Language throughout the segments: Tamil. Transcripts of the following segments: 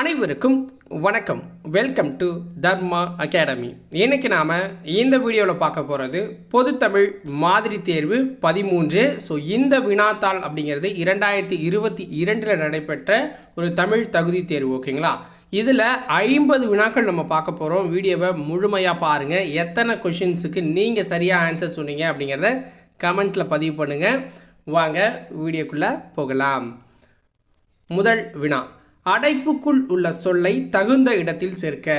அனைவருக்கும் வணக்கம். வெல்கம் டு தர்மா அகாடமி இன்றைக்கி நாம் இந்த வீடியோவில் பார்க்க போகிறது பொதுத்தமிழ் மாதிரி தேர்வு பதிமூன்று. ஸோ இந்த வினாத்தாள் அப்படிங்கிறது இரண்டாயிரத்தி இருபத்தி இரண்டில் நடைபெற்ற ஒரு தமிழ் தகுதி தேர்வு ஓகேங்களா இதில் ஐம்பது வினாக்கள் நம்ம பார்க்க போகிறோம் வீடியோவை முழுமையாக பாருங்கள் எத்தனை கொஷின்ஸுக்கு நீங்கள் சரியாக ஆன்சர் சொன்னீங்க அப்படிங்கிறத கமெண்ட்டில் பதிவு பண்ணுங்கள் வாங்க வீடியோக்குள்ளே போகலாம். முதல் வினா. அடைப்புக்குள் உள்ள சொல்லை தகுந்த இடத்தில் சேர்க்க.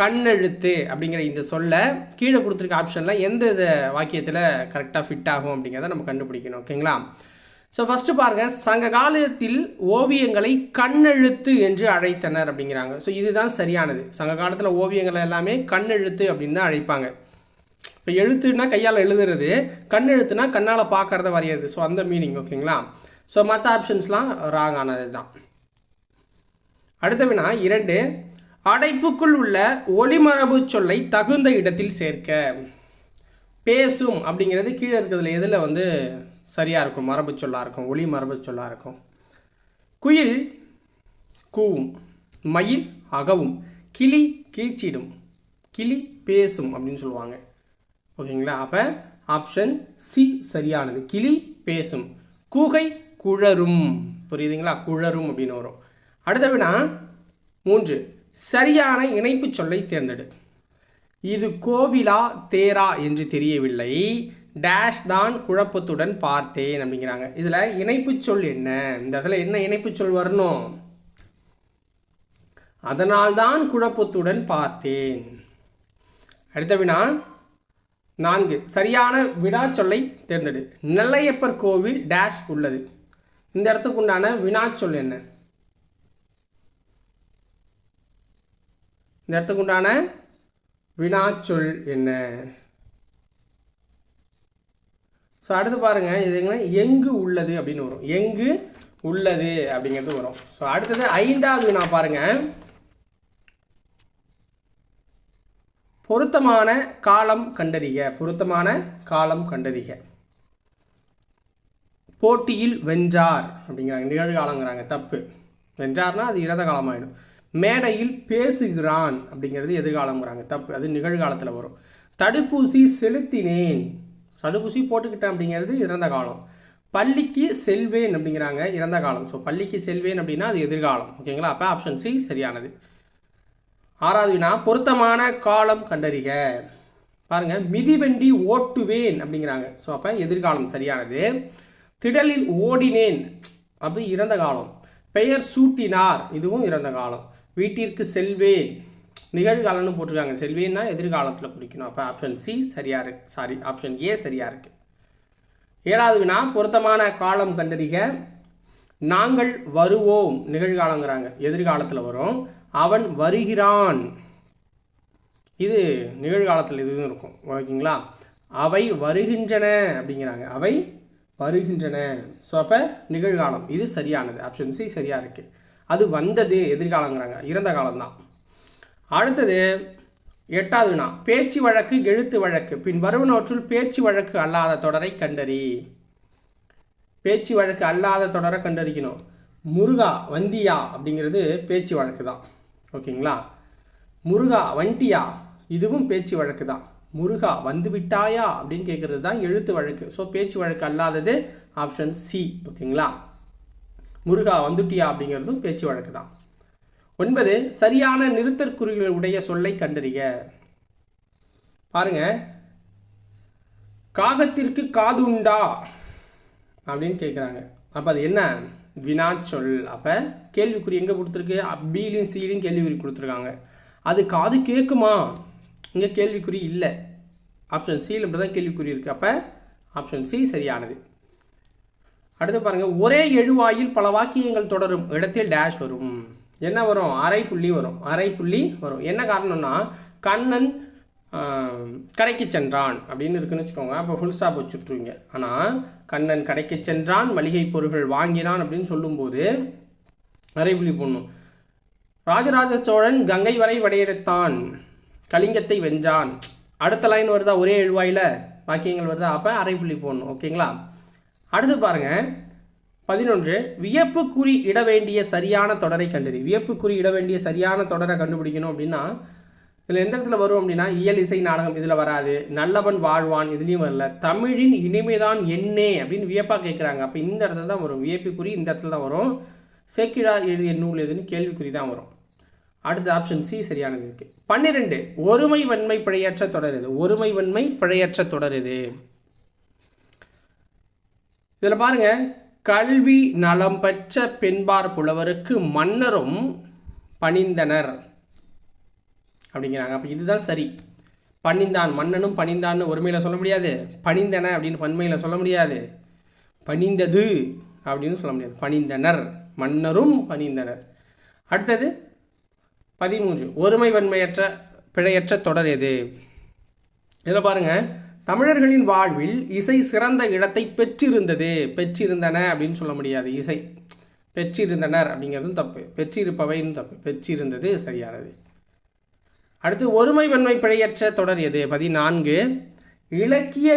கண்ணெழுத்து அப்படிங்கிற இந்த சொல்லை கீழே கொடுத்துருக்க ஆப்ஷனில் எந்த இது வாக்கியத்தில் கரெக்டாக ஃபிட் ஆகும் அப்படிங்கிறத நம்ம கண்டுபிடிக்கணும் ஓகேங்களா? ஸோ ஃபஸ்ட்டு பாருங்கள் சங்க காலத்தில் ஓவியங்களை கண்ணெழுத்து என்று அழைத்தனர் அப்படிங்கிறாங்க. ஸோ இதுதான் சரியானது. சங்க காலத்தில் ஓவியங்களை எல்லாமே கண்ணெழுத்து அப்படின்னு தான் அழைப்பாங்க. இப்போ எழுத்துனா கையால் எழுதுறது கண் எழுத்துனா கண்ணால் பார்க்கறத வரையிறது. ஸோ அந்த மீனிங் ஓகேங்களா? ஸோ மற்ற ஆப்ஷன்ஸ்லாம் ராங் ஆனது தான் அடுத்த வினா இரண்டு. அடைப்புக்குள் உள்ள ஒளிமரபு சொல்லை தகுந்த இடத்தில் சேர்க்க. பேசும் அப்படிங்கிறது கீழே இருக்கிறதுல எதில் வந்து சரியாக இருக்கும்? மரபு சொல்லாக இருக்கும் ஒளி மரபு சொல்லாக இருக்கும். குயில் கூவும் மயில் அகவும் கிளி கீச்சிடும் கிளி பேசும் அப்படின்னு சொல்லுவாங்க. ஓகேங்களா? அப்போ ஆப்ஷன் சி சரியானது. கிளி பேசும் கூகை குழரும். புரியுதுங்களா? குழரும் அப்படின்னு வரும். அடுத்த வினா மூன்று. சரியான இணைப்பு சொல்லை தேர்ந்தெடு. இது கோவிலா தேரா என்று தெரியவில்லை. டேஷ் தான் குழப்பத்துடன் பார்த்தேன் அப்படிங்கிறாங்க. இதில் இணைப்பு சொல் என்ன? இந்த இடத்துல என்ன இணைப்பு சொல் வரணும்? அதனால்தான் குழப்பத்துடன் பார்த்தேன். அடுத்த வினா நான்கு. சரியான வினா சொல்லை தேர்ந்தெடு. நெல்லையப்பர் கோவில் டேஷ் உள்ளது. இந்த இடத்துக்கு உண்டான வினாச்சொல் என்ன? இந்த இடத்துக்கு உண்டான வினாச்சொல் என்ன? ஸோ அடுத்து பாருங்கள் இது எங்கன்னா எங்கு உள்ளது அப்படின்னு வரும். எங்கு உள்ளது அப்படிங்கிறது வரும். ஸோ அடுத்தது ஐந்தாவது வினா பாருங்கள் பொருத்தமான காலம் கண்டறிக. பொருத்தமான காலம் கண்டறிக. போட்டியில் வென்றார் அப்படிங்கிறாங்க. நிகழ்காலங்கிறாங்க. தப்பு. வென்றார்னா அது இறந்த காலமாயிடும். மேடையில் பேசுகிறான் அப்படிங்கிறது எதிர்காலங்கிறாங்க தப்பு அது நிகழ்காலத்தில் வரும். தடுப்பூசி செலுத்தினேன். தடுப்பூசி போட்டுக்கிட்டேன் அப்படிங்கிறது இறந்த காலம். பள்ளிக்கு செல்வேன் அப்படிங்கிறாங்க இறந்த காலம். ஸோ பள்ளிக்கு செல்வேன் அப்படின்னா அது எதிர்காலம். ஓகேங்களா அப்போ ஆப்ஷன் சி சரியானது. ஆறாவது வினா பொருத்தமான காலம் கண்டறிக. பாருங்கள் மிதிவண்டி ஓட்டுவேன் அப்படிங்கிறாங்க. ஸோ அப்போ எதிர்காலம் சரியானது. திடலில் ஓடினேன். அப்படி இறந்த காலம். பெயர் சூட்டினார். இதுவும் இறந்த காலம். வீட்டிற்கு செல்வேன் நிகழ்காலம்னு போட்டிருக்காங்க. செல்வேன்னா எதிர்காலத்தில் குறிக்கணும். அப்போ ஆப்ஷன் சி சரியாக இருக்கு. சாரி ஆப்ஷன் ஏ சரியாக இருக்கு. ஏழாவது வினா பொருத்தமான காலம் கண்டறிக. நாங்கள் வருவோம். நிகழ்காலங்கிறாங்க எதிர்காலத்தில் வரும். அவன் வருகிறான். இது நிகழ்காலத்தில் இதுவும் இருக்கும். ஓகேங்களா? அவை வருகின்றன அப்படிங்கிறாங்க. அவை வருகின்றன. ஸோ அப்போ நிகழ்காலம். இது சரியானது. ஆப்ஷன் சி சரியாக இருக்குது அது வந்தது எதிர்காலங்கிறாங்க. இறந்த காலம்தான். அடுத்தது எட்டாவது வினா. பேச்சு வழக்கு எழுத்து வழக்கு. பின் வருவனவற்றுள் பேச்சு வழக்கு அல்லாத தொடரை கண்டறி. பேச்சு வழக்கு அல்லாத தொடரை கண்டறிக்கணும். முருகா வந்தியா அப்படிங்கிறது பேச்சு வழக்கு தான் ஓகேங்களா? முருகா வண்டியா இதுவும் பேச்சு வழக்கு தான் முருகா வந்து விட்டாயா அப்படின்னு கேட்குறது தான் எழுத்து வழக்கு. ஸோ பேச்சு வழக்கு அல்லாதது ஆப்ஷன் சி ஓகேங்களா? முருகா வந்துட்டியா அப்படிங்கிறதும் பேச்சு வழக்கு தான் ஒன்பது சரியான நிறுத்தற்குறிகள் உடைய சொல்லை கண்டறிக. பாருங்க. காகத்திற்கு காது உண்டா? அப்படின்னு கேட்குறாங்க அப்போ அது என்ன? வினா சொல் அப்போ கேள்விக்குறி எங்கே கொடுத்துருக்கு? பிலையும் சிலையும் கேள்விக்குறி கொடுத்துருக்காங்க. அது காது கேட்குமா இங்கே கேள்விக்குறி இல்லை. ஆப்ஷன் சியில் இப்படி தான் கேள்விக்குறி இருக்குது அப்போ ஆப்ஷன் சி சரியானது. அடுத்து பாருங்கள் ஒரே எழுவாயில் பல வாக்கியங்கள் தொடரும். இடத்தில் டேஷ் வரும். என்ன வரும்? அரை புள்ளி வரும். அரை புள்ளி வரும். என்ன காரணம்னா கண்ணன் கடைக்கு சென்றான் அப்படின்னு இருக்குன்னு வச்சுக்கோங்க. அப்போ ஃபுல் ஸ்டாப் வச்சுட்ருவீங்க ஆனால் கண்ணன் கடைக்கு சென்றான் மளிகை பொருட்கள் வாங்கினான் அப்படின்னு சொல்லும்போது அரை புள்ளி போடணும். ராஜராஜ சோழன் கங்கை வரை வடையெடுத்தான். கலிங்கத்தை வென்றான். அடுத்த லைன் வருதா? ஒரே எழுவாயில் வாக்கியங்கள் வருதா? அப்போ அரை புள்ளி போடணும். ஓகேங்களா? அடுத்து பாருங்க. பதினொன்று வியப்புக்குறி இட வேண்டிய சரியான தொடரை கண்டறி வியப்புக்குறி இட வேண்டிய சரியான தொடரை கண்டுபிடிக்கணும் அப்படின்னா இதில் எந்த இடத்துல வரும் அப்படின்னா இயல் இசை நாடகம் இதில் வராது நல்லவன் வாழ்வான் இதுலேயும் வரல தமிழின் இனிமைதான் என்னே அப்படின்னு வியப்பாக கேட்குறாங்க அப்போ இந்த இடத்துல தான் வரும் வியப்புக்குறி இந்த இடத்துல தான் வரும் சேக்கிழா எழுதிய நூல் எதுன்னு கேள்விக்குறி தான் வரும். அடுத்த ஆப்ஷன் சி சரியானது இருக்குது பன்னிரெண்டு ஒருமை வன்மை பிழையற்ற தொடர் இது ஒருமை வன்மை பிழையற்ற தொடர் இது இதில் பாருங்க கல்வி நலம் பெற்ற பெண்பார் புலவருக்கு மன்னரும் பணிந்தனர் அப்படிங்கிறாங்க. அப்போ இதுதான் சரி. பணிந்தான் மன்னனும் பணிந்தான்னு ஒருமையில் சொல்ல முடியாது. பணிந்தன அப்படின்னு பன்மையில் சொல்ல முடியாது. பணிந்தது அப்படின்னு சொல்ல முடியாது. பணிந்தனர் மன்னரும் பணிந்தனர். அடுத்தது பதிமூன்று. ஒருமை வன்மையற்ற பிழையற்ற தொடர் எது? இதில் பாருங்கள் தமிழர்களின் வாழ்வில் இசை சிறந்த இடத்தை பெற்றிருந்தது. பெற்றிருந்தன அப்படின்னு சொல்ல முடியாது. இசை பெற்றிருந்தனர் அப்படிங்கிறதும் தப்பு. பெற்றிருப்பவைன்னு தப்பு. பெற்றிருந்தது சரியானது. அடுத்து ஒருமை வன்மை பிழையற்ற தொடர் எது? பதினான்கு. இலக்கிய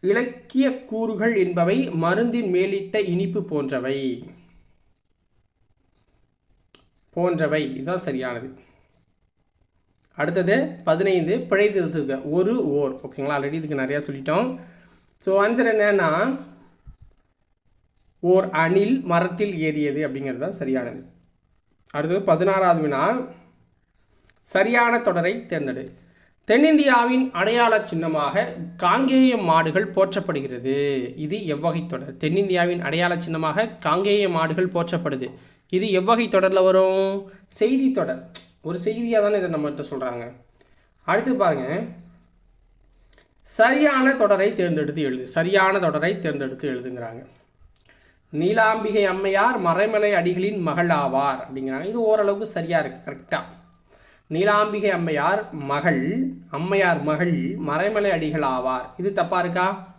இலக்கிய கூறுகள் என்பவை மருந்தின் மேலிட்ட இனிப்பு போன்றவை. போன்றவை. இதுதான் சரியானது. அடுத்தது பதினைந்து பிழை திருத்துக. ஒரு ஓர். ஓகேங்களா ஆல்ரெடி இதுக்கு நிறையா சொல்லிட்டோம். ஸோ ஆன்சர் என்னன்னா ஓர் அணில் மரத்தில் ஏறியது அப்படிங்கிறது தான் சரியானது. அடுத்தது பதினாறாவது வினா சரியான தொடரை தேர்ந்தெடு. தென்னிந்தியாவின் அடையாள சின்னமாக காங்கேய மாடுகள் போற்றப்படுகிறது. இது எவ்வகை தொடர்? தென்னிந்தியாவின் அடையாள சின்னமாக காங்கேய மாடுகள் போற்றப்படுது. இது எவ்வகை தொடரில் வரும்? செய்தி தொடர். ஒரு செய்தியாக தானே இதை நம்மகிட்ட சொல்கிறாங்க அடுத்து பாருங்க. சரியான தொடரை தேர்ந்தெடுத்து எழுது. சரியான தொடரை தேர்ந்தெடுத்து எழுதுங்கிறாங்க. நீலாம்பிகை அம்மையார் மறைமலை அடிகளின் மகள் ஆவார் அப்படிங்கிறாங்க. இது ஓரளவுக்கு சரியாக இருக்குது கரெக்டாக நீலாம்பிகை அம்மையார் மகள் அம்மையார் மகள் மறைமலை அடிகள் ஆவார். இது தப்பாக இருக்கா?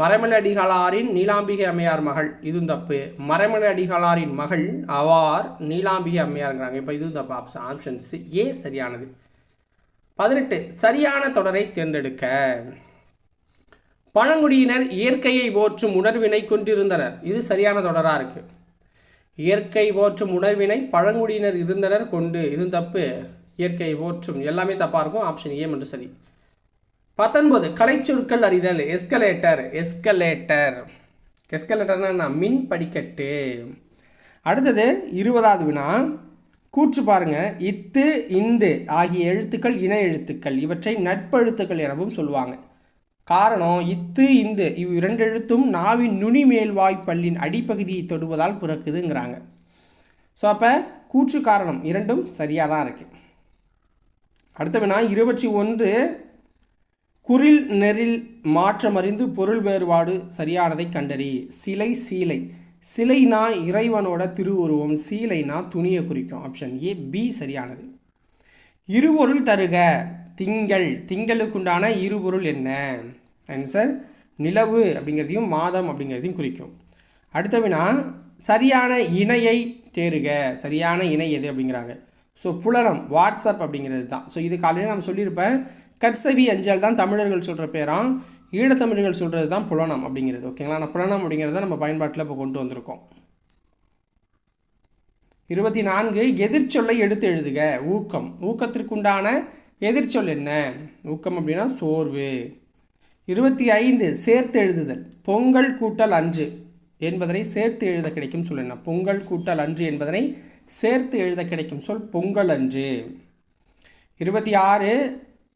மறைமலை அடிகளாரின் நீலாம்பிகை அம்மையார் மகள். இதுவும் தப்பு. மறைமலை அடிகளாரின் மகள் அவார் நீலாம்பிகை அம்மையாருங்கிறாங்க. இப்போ இதுவும் தப்பு. ஆப்ஷன் ஆப்ஷன்ஸ் ஏ சரியானது. பதினெட்டு. சரியான தொடரை தேர்ந்தெடுக்க. பழங்குடியினர் இயற்கையை போற்றும் உணர்வினை கொண்டிருந்தனர். இது சரியான தொடராக இருக்குது இயற்கை போற்றும் உணர்வினை பழங்குடியினர் இருந்தனர் கொண்டு. இதுவும் தப்பு. இயற்கையை போற்றும். எல்லாமே தப்பாக இருக்கும். ஆப்ஷன் ஏ மட்டும் சரி. பத்தொன்பது கலைச்சொற்கள் அறிதல் எஸ்கலேட்டர் எஸ்கலேட்டர் எஸ்கலேட்டர்னா மின் படிக்கட்டு அடுத்தது இருபதாவது வினா. கூற்று பாருங்க. இத்து இந்து ஆகிய எழுத்துக்கள் இன எழுத்துக்கள். இவற்றை நட்பெழுத்துக்கள் எனவும் சொல்லுவாங்க. காரணம் இத்து இந்து இவ் இரண்டு எழுத்தும் நாவின் நுனி மேல்வாய் பல்லின் அடிப்பகுதியை தொடுவதால் பிறக்குதுங்கிறாங்க. ஸோ அப்போ கூற்று காரணம் இரண்டும் சரியாக தான் இருக்குது அடுத்த வினா இருபத்தி ஒன்று குரில் நெறில் மாற்றமறிந்து பொருள் வேறுபாடு சரியானதை கண்டறி. சிலை சீலை. சிலைனா இறைவனோட திருவுருவம் சீலைனா துணியை குறிக்கும். ஆப்ஷன் ஏ பி சரியானது. இருபொருள் தருக. திங்கள். திங்களுக்குண்டான இருபொருள் என்ன? ஆன்சர் நிலவு அப்படிங்கிறதையும் மாதம் அப்படிங்கிறதையும் குறிக்கும். அடுத்த வினா சரியான இணையை தேருக. சரியான இணை எது அப்படிங்கிறாங்க. ஸோ புலனம் வாட்ஸ்அப் அப்படிங்கிறது தான். ஸோ இது காலையில் நம்ம சொல்லியிருப்பேன். கட்சவி அஞ்சல் தான் தமிழர்கள் சொல்கிற பேராம் ஈழத்தமிழர்கள் சொல்கிறது தான் புலனம் அப்படிங்கிறது ஓகேங்களா? நான் புலனம் அப்படிங்கிறத நம்ம பயன்பாட்டில் இப்போ கொண்டு வந்திருக்கோம். இருபத்தி நான்கு எதிர்ச்சொல்லை எடுத்து எழுதுக ஊக்கம். ஊக்கத்திற்குண்டான எதிர்ச்சொல் என்ன? ஊக்கம் அப்படின்னா சோர்வு. இருபத்தி ஐந்து சேர்த்து எழுதுதல். பொங்கல் கூட்டல் அன்று என்பதனை சேர்த்து எழுத கிடைக்கும் சொல் என்ன? பொங்கல் கூட்டல் அன்று என்பதனை சேர்த்து எழுத கிடைக்கும் சொல் பொங்கல் அன்று. இருபத்தி ஆறு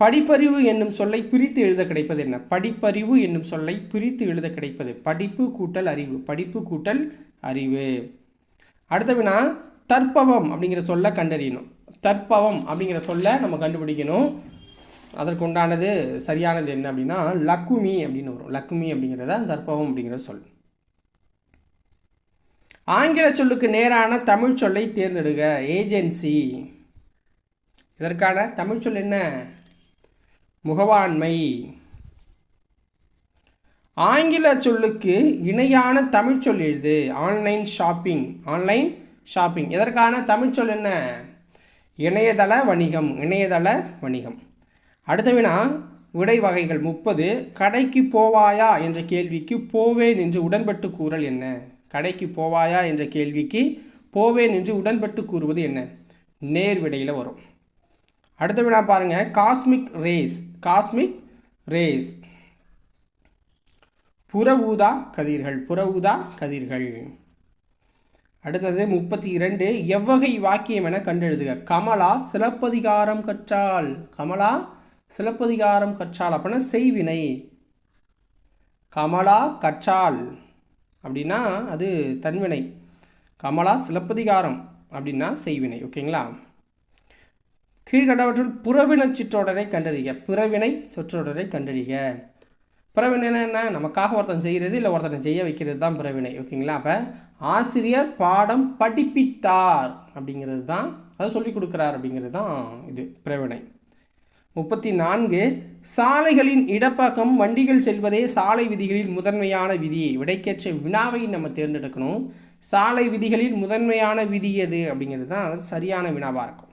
படிப்பறிவு என்னும் சொல்லை பிரித்து எழுத கிடைப்பது என்ன? படிப்பறிவு என்னும் சொல்லை பிரித்து எழுத கிடைப்பது. படிப்பு கூட்டல் அறிவு. படிப்பு கூட்டல் அறிவு. அடுத்த வினா தற்பவம் அப்படிங்கிற சொல்ல கண்டறியணும். தற்பவம் அப்படிங்கிற சொல்ல நம்ம கண்டுபிடிக்கணும். அதற்கு உண்டானது சரியானது என்ன அப்படின்னா லக்குமி அப்படின்னு வரும். லக்குமி அப்படிங்கிறத தற்பவம் அப்படிங்கிற சொல். ஆங்கில சொல்லுக்கு நேரான தமிழ் சொல்லை தேர்ந்தெடுக. ஏஜென்சி. இதற்கான தமிழ் சொல் என்ன? முகவாண்மை. ஆங்கில சொல்லுக்கு இணையான தமிழ் சொல் எழுது. ஆன்லைன் ஷாப்பிங் ஆன்லைன் ஷாப்பிங் இதற்கான தமிழ் சொல் என்ன? இணையதள வணிகம். இணையதள வணிகம். அடுத்த வினா விடை வகைகள் முப்பது. கடைக்கு போவாயா என்ற கேள்விக்கு போவேன் என்று உடன்பட்டு கூறல் என்ன? கடைக்கு போவாயா என்ற கேள்விக்கு போவேன் என்று உடன்பட்டு கூறுவது என்ன? நேர் விடையில் வரும். அடுத்த வினா பாருங்கள் காஸ்மிக் ரேஸ் காஸ்மிக் ரேஸ் புற ஊதா கதிர்கள். புற ஊதா கதிர்கள். அடுத்தது முப்பத்தி இரண்டு எவ்வகை வாக்கியம் என கண்டெழுதுக. கமலா சிலப்பதிகாரம் கற்றால். கமலா சிலப்பதிகாரம் கற்றால். அப்படின்னா செய்வினை. கமலா கற்றால். அப்படின்னா அது தன்வினை. கமலா சிலப்பதிகாரம். அப்படின்னா செய்வினை. ஓகேங்களா? கீழ்கண்டவற்றுள் புறவினை சிற்றொடரை கண்டறிக. பிறவினை சொற்றொடரை கண்டறிக. பிறவினை என்ன? நமக்காக ஒருத்தன் செய்கிறது இல்லை ஒருத்தனை செய்ய வைக்கிறது தான் பிறவினை. ஓகேங்களா அப்போ ஆசிரியர் பாடம் படிப்பித்தார் அப்படிங்கிறது தான் அதை சொல்லிக் கொடுக்குறார் அப்படிங்கிறது தான் இது பிறவினை. முப்பத்தி நான்கு சாலைகளின் இடப்பக்கம் வண்டிகள் செல்வதே சாலை விதிகளில் முதன்மையான விதி. விடைக்கேற்ற வினாவை நம்ம தேர்ந்தெடுக்கணும். சாலை விதிகளில் முதன்மையான விதி எது? அப்படிங்கிறது தான் அது சரியான வினாவாக இருக்கும்.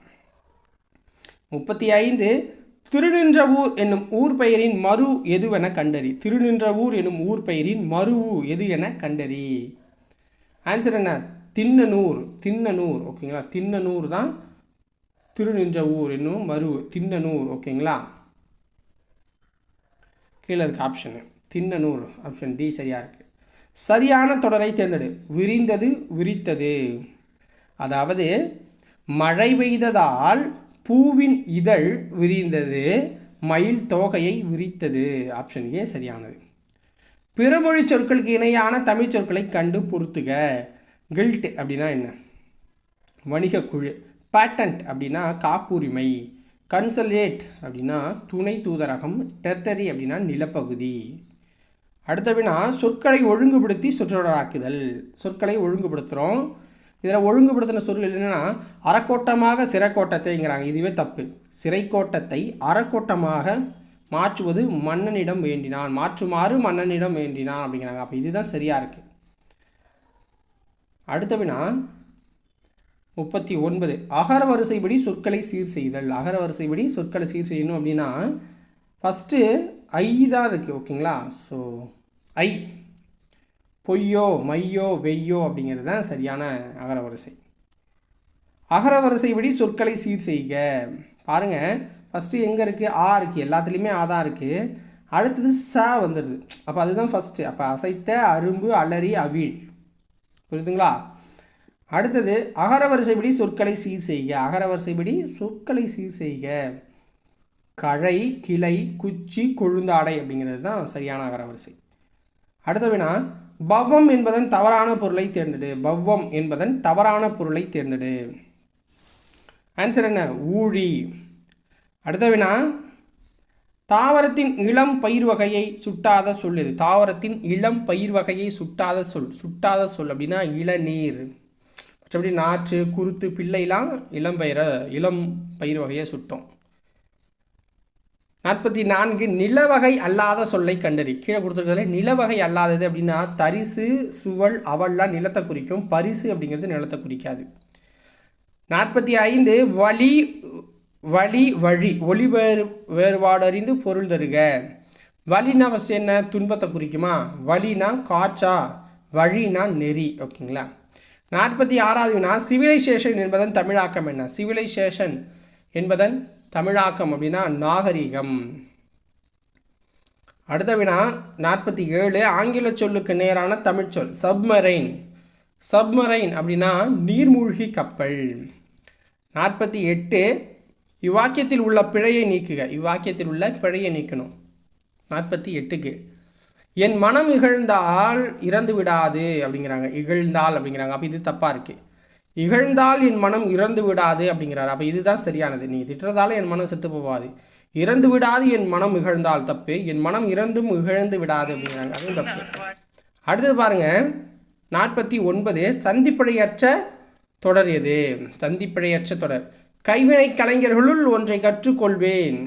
முப்பத்தி ஐந்து திருநின்றவூர் என்னும் ஊர் பெயரின் மறு எதுவென கண்டறி. திருநின்றவூர் என்னும் ஊர் பெயரின் மறு எது என கண்டறி. ஆன்சர் என்ன? தின்னனூர் தின்னனூர் ஓகேங்களா தின்னனூர் தான் திருநின்ற ஊர் என்னும் மறு தின்னனூர் ஓகேங்களா கீழே இருக்க ஆப்ஷனு தின்னனூர் ஆப்ஷன் டி சரியாக இருக்குது சரியான தொடரை தேர்ந்தெடு. விரிந்தது விரித்தது. அதாவது மழை பெய்ததால் பூவின் இதழ் விரிந்தது மயில் தோகையை விரித்தது. ஆப்ஷன் ஏ சரியானது. பிறமொழி சொற்களுக்கு இணையான தமிழ் சொற்களை கண்டு பொறுத்துக. கில்ட் அப்படின்னா என்ன? வணிக குழு. பேட்டன்ட் அப்படின்னா காப்புரிமை. கன்சல்டேட் அப்படின்னா துணை தூதரகம். டெர்டரி அப்படின்னா நிலப்பகுதி. அடுத்த வினா சொற்களை ஒழுங்குபடுத்தி சொற்றொடராக்குதல். சொற்களை ஒழுங்குபடுத்துகிறோம் இதில் ஒழுங்குபடுத்தின சொற்கள் என்னென்னா அறக்கோட்டமாக சிறைக்கோட்டத்தைங்கிறாங்க. இதுவே தப்பு. சிறைக்கோட்டத்தை அறக்கோட்டமாக மாற்றுவது மன்னனிடம் வேண்டினான். மாற்றுமாறு மன்னனிடம் வேண்டினான் அப்படிங்கிறாங்க. அப்போ இதுதான் சரியாக இருக்குது அடுத்தவினா முப்பத்தி ஒன்பது. அகர வரிசைப்படி சொற்களை சீர் செய்தல். அகர வரிசைப்படி சொற்களை சீர் செய்யணும் அப்படின்னா ஃபஸ்ட்டு ஐ தான் இருக்குது ஓகேங்களா? So I. பொய்யோ மையோ வெய்யோ அப்படிங்கிறது தான் சரியான அகரவரிசை அகரவரிசை அகர சொற்களை சீர் செய்க. பாருங்கள் ஃபஸ்ட்டு எங்கே இருக்குது ஆ இருக்குது எல்லாத்துலேயுமே ஆ தான் இருக்குது அடுத்தது ச வந்துடுது அப்போ அதுதான் ஃபஸ்ட்டு அப்போ அசைத்த அரும்பு அலறி அவிழ். புரியுதுங்களா? அடுத்தது அகரவரிசைப்படி சொற்களை சீர் செய்க. அகரவரிசைப்படி சொற்களை சீர் செய்க. கழை கிளை குச்சி கொழுந்தாடை அப்படிங்கிறது தான் சரியான அகரவரிசை அடுத்த வினா பவ்வம் என்பதன் தவறான பொருளை தேர்ந்தெடு. பவ்வம் என்பதன் தவறான பொருளை தேர்ந்தெடு. ஆன்சர் என்ன? ஊழி. அடுத்த வினா தாவரத்தின் இளம் பயிர் வகையை சுட்டாத சொல் இது தாவரத்தின் இளம் பயிர் வகையை சுட்டாத சொல். சுட்டாத சொல் அப்படின்னா இளநீர். மற்றபடி நாற்று குருத்து பிள்ளைலாம் இளம் பயிரை இளம் பயிர் வகையை சுட்டோம். நாற்பத்தி நான்கு நிலவகை அல்லாத சொல்லை கண்டறி. கீழே கொடுத்துருக்கிறதுல நிலவகை அல்லாதது அப்படின்னா தரிசு சுவல் அவல்லாம் நிலத்தை குறிக்கும். பரிசு அப்படிங்கிறது நிலத்தை குறிக்காது. நாற்பத்தி ஐந்து வழி வழி வழி ஒளி வேறு வேறுபாடு அறிந்து பொருள் தருக. வழினா ஃபஸ்ட் என்ன? துன்பத்தை குறிக்குமா? வழினா காற்றா வழினா நெறி ஓகேங்களா? நாற்பத்தி ஆறாவது வினா சிவிலைசேஷன் என்பதன் தமிழாக்கம் என்ன? சிவிலைசேஷன் என்பதன் தமிழாக்கம் அப்படின்னா நாகரிகம். அடுத்த வினா நாற்பத்தி ஏழு ஆங்கில சொல்லுக்கு நேரான தமிழ்ச்சொல் சப்மரைன் சப்மரைன் அப்படின்னா நீர்மூழ்கி கப்பல். நாற்பத்தி எட்டு இவ்வாக்கியத்தில் உள்ள பிழையை நீக்குக. இவ்வாக்கியத்தில் உள்ள பிழையை நீக்கணும். நாற்பத்தி எட்டுக்கு. என் மனம் இகழ்ந்தால் இறந்து விடாது அப்படிங்கிறாங்க. இகழ்ந்தால் அப்படிங்கிறாங்க. அப்போ இது தப்பாக இருக்குது இகழ்ந்தால் என் மனம் இறந்து விடாது அப்படிங்கிறார். அப்போ இதுதான் சரியானது. நீ திட்டுறதால என் மனம் செத்து போவாது. இறந்து விடாது என் மனம் இகழ்ந்தால் தப்பு. என் மனம் இறந்தும் இகழ்ந்து விடாது அப்படிங்கிறாங்க. அதுவும் தப்பு. அடுத்தது பாருங்க. நாற்பத்தி ஒன்பது சந்திப்பிழையற்ற தொடர் எது? சந்திப்பிழையற்ற தொடர். கைவினை கலைஞர்களுள் ஒன்றை கற்றுக்கொள்வேன்.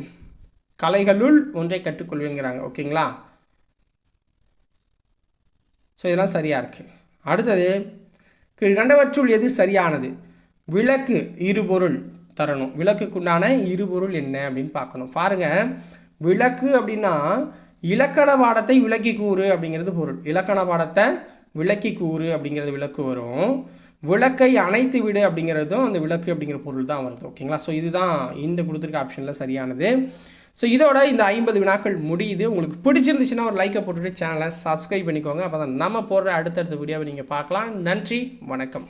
கலைகளுள் ஒன்றை கற்றுக்கொள்வேங்கிறாங்க. ஓகேங்களா? ஸோ இதெல்லாம் சரியாக இருக்குது அடுத்தது கீழ்கண்டவற்றுள் எது சரியானது? விளக்கு இருபொருள் தரணும். விளக்குக்குண்டான இருபொருள் என்ன அப்படின்னு பார்க்கணும். பாருங்க. விளக்கு அப்படின்னா இலக்கண பாடத்தை விளக்கி கூறு அப்படிங்கிறது பொருள். இலக்கண பாடத்தை விளக்கி கூறு அப்படிங்கிறது விளக்கு வரும். விளக்கை அணைத்து விடு அப்படிங்கிறதும் அந்த விளக்கு அப்படிங்கிற பொருள் தான் வருது. ஓகேங்களா? ஸோ இதுதான் இந்த கொடுத்துருக்க ஆப்ஷனில் சரியானது. ஸோ இதோட இந்த ஐம்பது வினாக்கள் முடியுது. உங்களுக்கு பிடிச்சிருந்துச்சுன்னா ஒரு லைக்கை போட்டுட்டு சேனலை சப்ஸ்கிரைப் பண்ணிக்கோங்க. அப்போ தான் நம்ம போடுற அடுத்தடுத்த வீடியோவை நீங்கள் பார்க்கலாம். நன்றி வணக்கம்.